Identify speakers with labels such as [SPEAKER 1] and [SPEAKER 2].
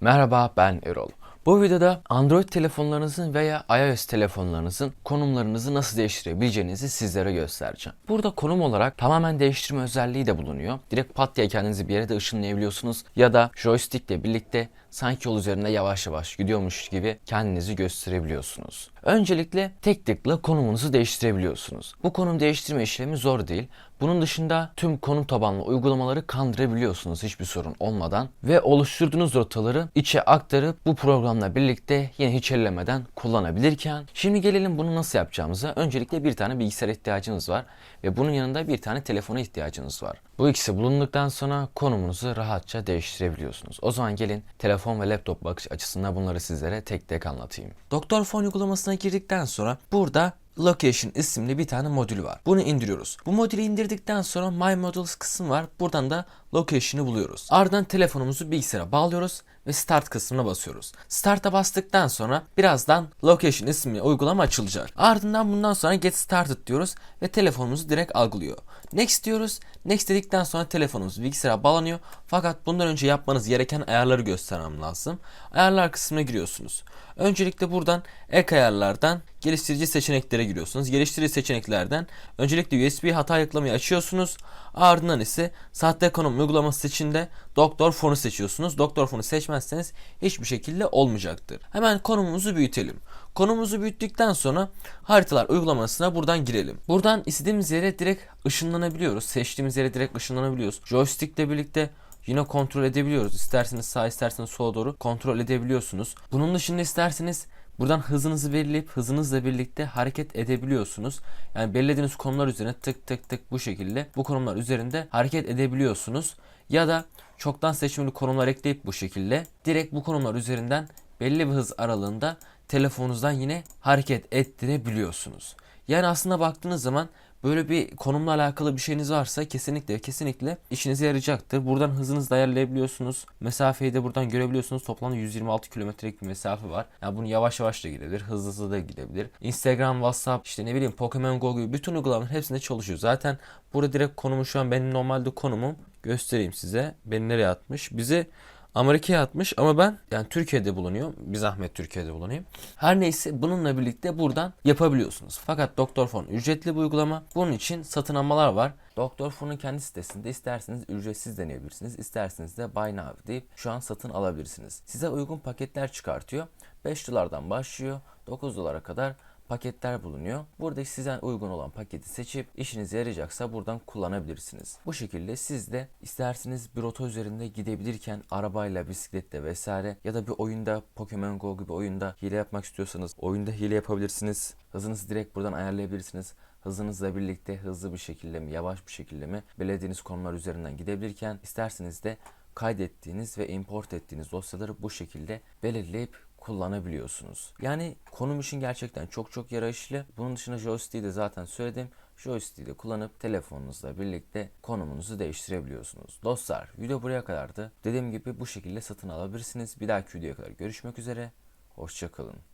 [SPEAKER 1] Merhaba ben Erol. Bu videoda Android telefonlarınızın veya iOS telefonlarınızın konumlarınızı nasıl değiştirebileceğinizi sizlere göstereceğim. Burada konum olarak tamamen değiştirme özelliği de bulunuyor. Direkt pat diye kendinizi bir yere de ışınlayabiliyorsunuz ya da joystick ile birlikte sanki yol üzerinde yavaş yavaş gidiyormuş gibi kendinizi gösterebiliyorsunuz. Öncelikle tek tıkla konumunuzu değiştirebiliyorsunuz. Bu konum değiştirme işlemi zor değil. Bunun dışında tüm konum tabanlı uygulamaları kandırabiliyorsunuz hiçbir sorun olmadan ve oluşturduğunuz rotaları içe aktarıp bu programla birlikte yine hiç ellemeden kullanabilirken şimdi gelelim bunu nasıl yapacağımıza. Öncelikle bir tane bilgisayar ihtiyacınız var ve bunun yanında bir tane telefona ihtiyacınız var. Bu ikisi bulunduktan sonra konumunuzu rahatça değiştirebiliyorsunuz. O zaman gelin telefon ve laptop bakış açısından bunları sizlere tek tek anlatayım. Doktor Phone uygulamasına girdikten sonra burada Location isimli bir tane modül var. Bunu indiriyoruz. Bu modülü indirdikten sonra My Models kısmı var. Buradan da Location'ı buluyoruz. Ardından telefonumuzu bilgisayara bağlıyoruz ve Start kısmına basıyoruz. Start'a bastıktan sonra birazdan Location isimli uygulama açılacak. Ardından bundan sonra Get Started diyoruz ve telefonumuzu direkt algılıyor. Next diyoruz. Next dedikten sonra telefonumuz bilgisayara bağlanıyor. Fakat bundan önce yapmanız gereken ayarları göstermem lazım. Ayarlar kısmına giriyorsunuz. Öncelikle buradan ek ayarlardan geliştirici seçeneklere giriyorsunuz. Geliştirici seçeneklerden öncelikle USB hata ayıklamayı açıyorsunuz. Ardından ise sahte ekonomi uygulaması içinde Doktor Fon'u seçiyorsunuz. Doktor Fon'u seçmezseniz hiçbir şekilde olmayacaktır. Hemen konumumuzu büyütelim. Konumumuzu büyüttükten sonra haritalar uygulamasına buradan girelim. Buradan istediğimiz yere direkt ışınlanabiliyoruz. Seçtiğimiz yere direkt ışınlanabiliyoruz. Joystick ile birlikte yine kontrol edebiliyoruz. İsterseniz sağ isterseniz sola doğru kontrol edebiliyorsunuz. Bunun dışında isterseniz Buradan hızınızı belirleyip hızınızla birlikte hareket edebiliyorsunuz. Yani belirlediğiniz konumlar üzerine tık tık tık bu şekilde bu konumlar üzerinde hareket edebiliyorsunuz. Ya da çoktan seçmeli konumlar ekleyip bu şekilde direkt bu konumlar üzerinden belli bir hız aralığında telefonunuzdan yine hareket ettirebiliyorsunuz. Yani aslında baktığınız zaman böyle bir konumla alakalı bir şeyiniz varsa kesinlikle kesinlikle işinize yarayacaktır. Buradan hızınızı da ayarlayabiliyorsunuz. Mesafeyi de buradan görebiliyorsunuz. Toplamda 126 kilometrelik bir mesafe var. Yani bunu yavaş yavaş da gidebilir, hızlı hızlı da gidebilir. Instagram, WhatsApp, işte ne bileyim Pokemon Go gibi bütün uygulamaların hepsinde çalışıyor. Zaten burada direkt konumu şu an benim normalde konumum. Göstereyim size. Beni nereye atmış? Bizi Amerika'ya atmış ama ben yani Türkiye'de bulunuyor. Bir zahmet Türkiye'de bulunayım. Her neyse bununla birlikte buradan yapabiliyorsunuz. Fakat Doktor Fon ücretli bir uygulama. Bunun için satın almalar var. Doktor Fon'un kendi sitesinde isterseniz ücretsiz deneyebilirsiniz. isterseniz de Buy Now deyip şu an satın alabilirsiniz. Size uygun paketler çıkartıyor. 5 dolardan başlıyor. 9 dolara kadar paketler bulunuyor. Burada size uygun olan paketi seçip işinize yarayacaksa buradan kullanabilirsiniz. Bu şekilde siz de isterseniz bir rota üzerinde gidebilirken arabayla, bisikletle vesaire ya da bir oyunda Pokemon Go gibi oyunda hile yapmak istiyorsanız oyunda hile yapabilirsiniz. Hızınızı direkt buradan ayarlayabilirsiniz hızınızla birlikte hızlı bir şekilde mi yavaş bir şekilde mi belirlediğiniz konular üzerinden gidebilirken isterseniz de kaydettiğiniz ve import ettiğiniz dosyaları bu şekilde belirleyip kullanabiliyorsunuz. Yani konum için gerçekten çok çok yarayışlı. Bunun dışında joystick'i de zaten söyledim. Joystick'i de kullanıp telefonunuzla birlikte konumunuzu değiştirebiliyorsunuz. Dostlar video buraya kadardı. Dediğim gibi bu şekilde satın alabilirsiniz. Bir dahaki videoya kadar görüşmek üzere. Hoşçakalın.